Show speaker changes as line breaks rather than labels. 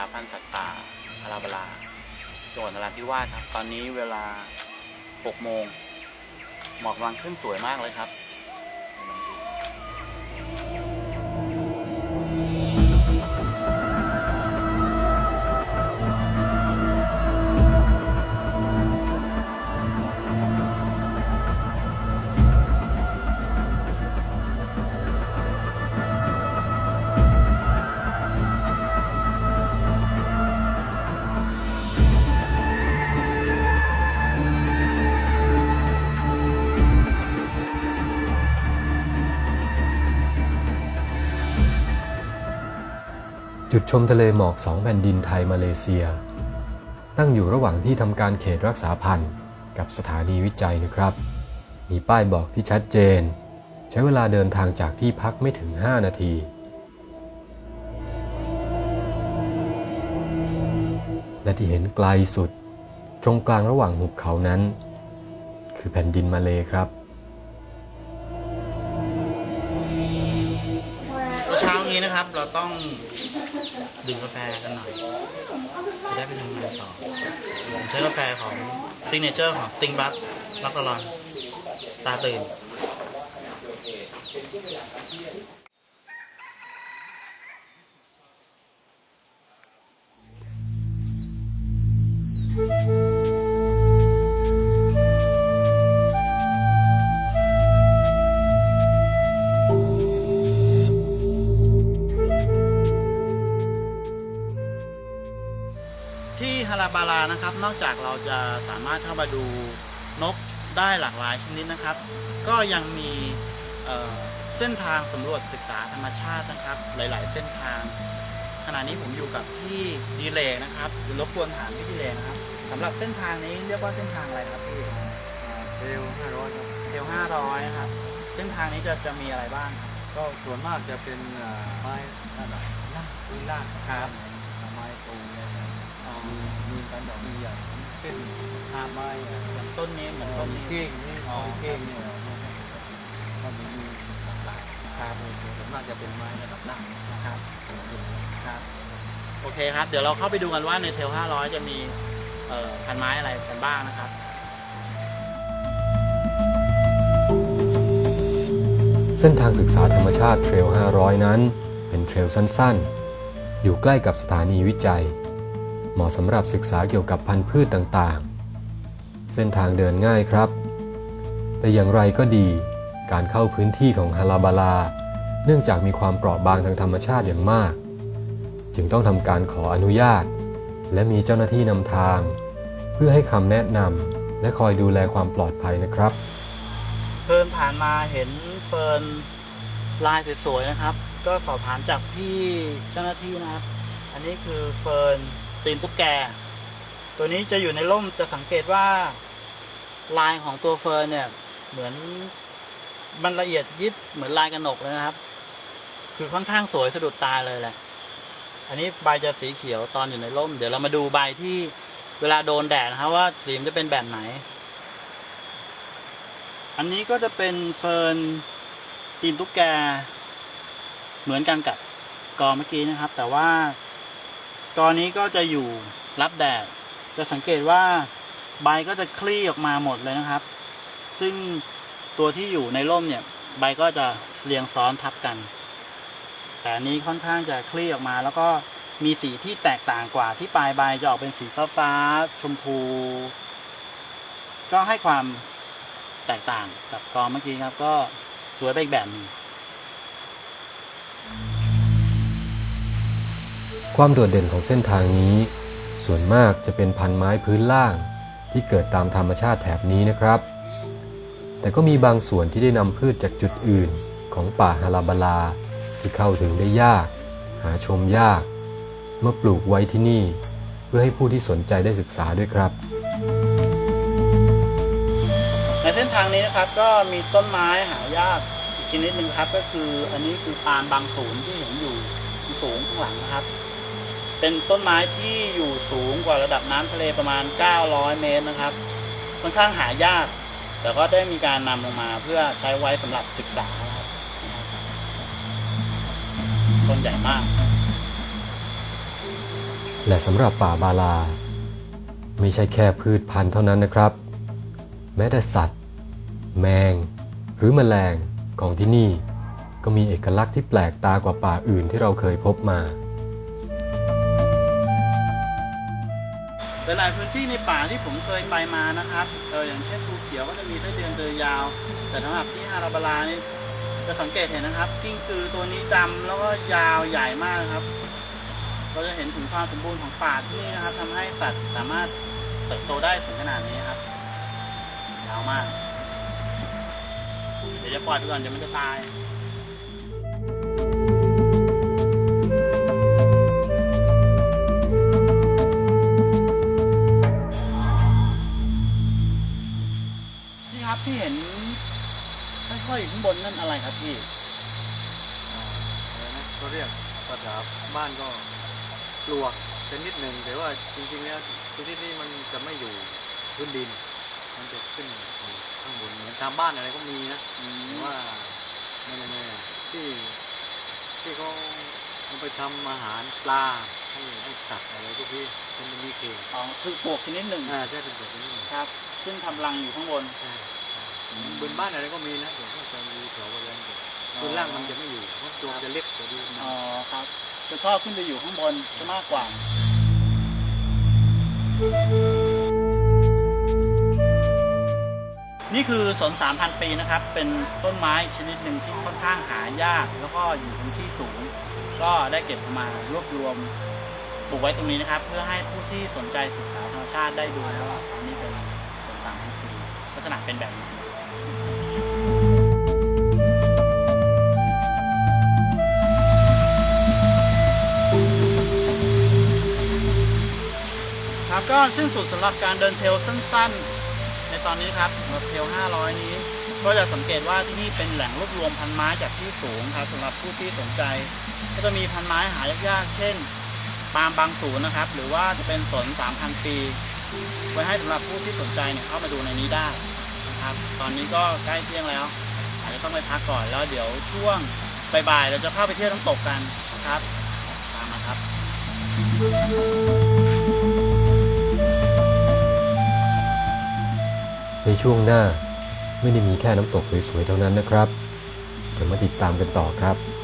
าพันธ์สัตว์ป่าอาราบลาจังหวัดนราธิวาสครับ ตอนนี้เวลา 6 โมง หมอกกำลังขึ้นสวยมากเลยครับ
จุดชมทะเลหมอกสองแผ่นดินไทยมาเลเซีย ตั้งอยู่ระหว่างที่ทำการเขตรักษาพันธุ์กับสถานีวิจัยนะครับ มีป้ายบอกที่ชัดเจน ใช้เวลาเดินทางจากที่พักไม่ถึง 5 นาที และที่เห็นไกลสุด ตรงกลางระหว่างหุบเขานั้น คือแผ่นดินมาเลครับ
นี้นะครับ เราต้องดื่มกาแฟกันหน่อยจะได้ไปทำงานต่อผมใช้กาแฟของซิงเนเจอร์ของสติงบัคลักตลอน ตาตื่น ฮาราบาลานะครับ นอกจากเราจะสามารถเข้ามาดูนกได้หลากหลายชนิดนะครับ ก็ยังมีเอ่อเส้นทางสำรวจศึกษาธรรมชาตินะครับ หลาย ๆ เส้นทาง ขณะนี้ผมอยู่กับพี่ดีเลย์นะครับหรือรบกวนถามพี่ดีเลย์นะครับสำหรับเส้นทางนี้เรียกว่าเส้นทางอะไรครับพี่
เร็ว500ครับ
เทลห้าร้อยนะครับ เส้นทางนี้จะจะมีอะไรบ้างครับ
ก็ส่วนมากจะเป็นอ่าไม้นั่นแหละล่างพื้นล่าง
ครับ
มีกันดอกมีอย่างเช่นหาไม้อ
ย่างต้นนี้เหมือนต้นนี้
เก้งนี่
อ๋อ
เก้งเนี่ยก็มีหลากหลายครับส่วนมากจะเป็นไม้ระดับล่าง
ครับครับโอเคครับ เดี๋ยวเราเข้าไปดูกันว่าในเทล500 จะมีพันไม้อะไรกันบ้างนะครับ
เส้นทางศึกษาธรรมชาติเทรล 500 นั้น เป็นเทรลสั้นๆ อยู่ใกล้กับสถานีวิจัย เหมาะสำหรับศึกษาเกี่ยวกับพันธุ์พืชต่างๆ เส้นทางเดินง่ายครับ แต่อย่างไรก็ดี การเข้าพื้นที่ของฮาราบาลา เนื่องจากมีความเปราะบางทางธรรมชาติอย่างมาก จึงต้องทำการขออนุญาต และมีเจ้าหน้าที่นำทาง เพื่อให้คำแนะนำและคอยดูแลความปลอดภัยนะครับ
เฟิร์นผ่านมาเห็นเฟิร์นลายสวยๆนะครับ ก็สอบถามจากพี่เจ้าหน้าที่นะครับ อันนี้คือเฟิร์น ตีนตุ๊กแก ตัวนี้จะอยู่ในร่มจะสังเกตว่าลายของตัวเฟิร์นเนี่ย เหมือนมันละเอียดยิบเหมือนลายกระหนกเลยนะครับ คือค่อนข้างสวยสะดุดตาเลยแหละ อันนี้ใบจะสีเขียวตอนอยู่ในร่ม เดี๋ยวเรามาดูใบที่เวลาโดนแดดนะครับว่าสีมันจะเป็นแบบไหน อันนี้ก็จะเป็นเฟิร์นตีนตุ๊กแก เหมือนกันกับกอเมื่อกี้นะครับ แต่ว่า กอนี้ก็จะอยู่รับแดด จะสังเกตว่าใบก็จะคลี่ออกมาหมดเลยนะครับ ซึ่งตัวที่อยู่ในร่มเนี่ย ใบก็จะเรียงซ้อนทับกัน แต่นี้ค่อนข้างจะคลี่ออกมา แล้วก็มีสีที่แตกต่างกว่าที่ปลายใบจะออกเป็นสีฟ้าฟ้าชมพู ก็ให้ความแตกต่างกับกองเมื่อกี้ครับ ก็สวยไปอีกแบบนึง
ความโดดเด่นของเส้นทางนี้ ส่วนมากจะเป็นพันไม้พื้นล่างที่เกิดตามธรรมชาติแถบนี้นะครับ แต่ก็มีบางส่วนที่ได้นำพืชจากจุดอื่นของป่าฮาราบาลา ที่เข้าถึงได้ยาก หาชมยาก เมื่อปลูกไว้ที่นี่ เพื่อให้ผู้ที่สนใจได้ศึกษาด้วยครับ
ในเส้นทางนี้นะครับก็มีต้นไม้หายากอีกชนิดหนึ่งครับก็คืออันนี้คือปาล์มบางสูนที่เห็นอยู่สูงข้างหลังนะครับ เป็นต้นไม้ที่อยู่สูงกว่าระดับน้ำทะเลประมาณ 900 เมตรนะครับ ค่อนข้างหายาก แต่ก็ได้มีการนำลงมาเพื่อใช้ไว้สำหรับศึกษาครับต้นใหญ่มาก
และสำหรับป่าบาลา ไม่ใช่แค่พืชพันธุ์เท่านั้นนะครับ แม้แต่สัตว์ แมง หรือแมลงของที่นี่ ก็มีเอกลักษณ์ที่แปลกตากว่าป่าอื่นที่เราเคยพบมา
หลายๆพื้นที่ในป่าที่ผมเคยไปมานะครับเอออย่างเช่นภูเขียวก็จะมีไส้เดือนเดือยยาว แต่สำหรับที่ฮาราบาลานี่จะสังเกตเห็นนะครับ กิ้งกือตัวนี้ดำแล้วก็ยาวใหญ่มากนะครับ เราจะเห็นถึงความสมบูรณ์ของป่าที่นี่นะครับทำให้สัตว์สามารถเติบโตได้ถึงขนาดนี้ครับยาวมาก เดี๋ยวจะปล่อยไปก่อนเดี๋ยวมันจะตาย ค่อยๆอยู่ข้างบนนั่นอะไรครับพี่
อะไรนะก็เรียกภาษาบ้านก็ปลวกชนิดหนึ่งแต่ว่าจริงๆแล้วชนิดนี้มันจะไม่อยู่พื้นดิน มันจะขึ้นอยู่ข้างบนเหมือนตามบ้านอะไรก็มีนะแต่ว่าไม่แน่ๆที่ที่เขาเอาไปทำอาหารปลาให้ให้สัตว์อะไรพวกนี้มันมีเข่ง
อ๋อคือปลวกชนิดหนึ่ง
อ่าใช่เป็นแบบนี้
ครับ ซึ่งทำรังอยู่ข้างบน
ใช่ใช่ บนบ้านอะไรก็มีนะแต่ว่าจะมีแถวบริเวณพื้นล่างมันจะไม่อยู่เพราะตัวจะเล็กกว่าดู
อ๋อครับจะชอบขึ้นไปอยู่ข้างบนจะมากกว่า นี่คือสนสามพันปีนะครับ เป็นต้นไม้ชนิดหนึ่งที่ค่อนข้างหายาก แล้วก็อยู่บนที่สูง ก็ได้เก็บมารวบรวมปลูกไว้ตรงนี้นะครับ เพื่อให้ผู้ที่สนใจศึกษาธรรมชาติได้ดูแล้วว่าอันนี้เป็นสนสามพันปีลักษณะเป็นแบบนี้ ครับก็สิ้นสุดสำหรับการเดินเทลสั้น ๆ ในตอนนี้ครับสำหรับเทล 500 นี้ ก็จะสังเกตว่าที่นี่เป็นแหล่งรวบรวมพันไม้จากที่สูงครับสำหรับผู้ที่สนใจ ก็จะมีพันไม้หายากๆ เช่น ปาล์มบางสูนนะครับ หรือว่าจะเป็นสน 3,000 ปี ไว้ให้สำหรับผู้ที่สนใจเนี่ยเข้ามาดูในนี้ได้นะครับ ตอนนี้ก็ใกล้เที่ยงแล้วอาจจะต้องไปพักก่อนแล้วเดี๋ยวช่วงบ่ายๆเราจะเข้าไปเที่ยวน้ำตกกันนะครับตามมาครับ
ในช่วงหน้าไม่ได้มีแค่น้ำตกสวยๆเท่านั้นนะครับเดี๋ยวมาติดตามกันต่อครับ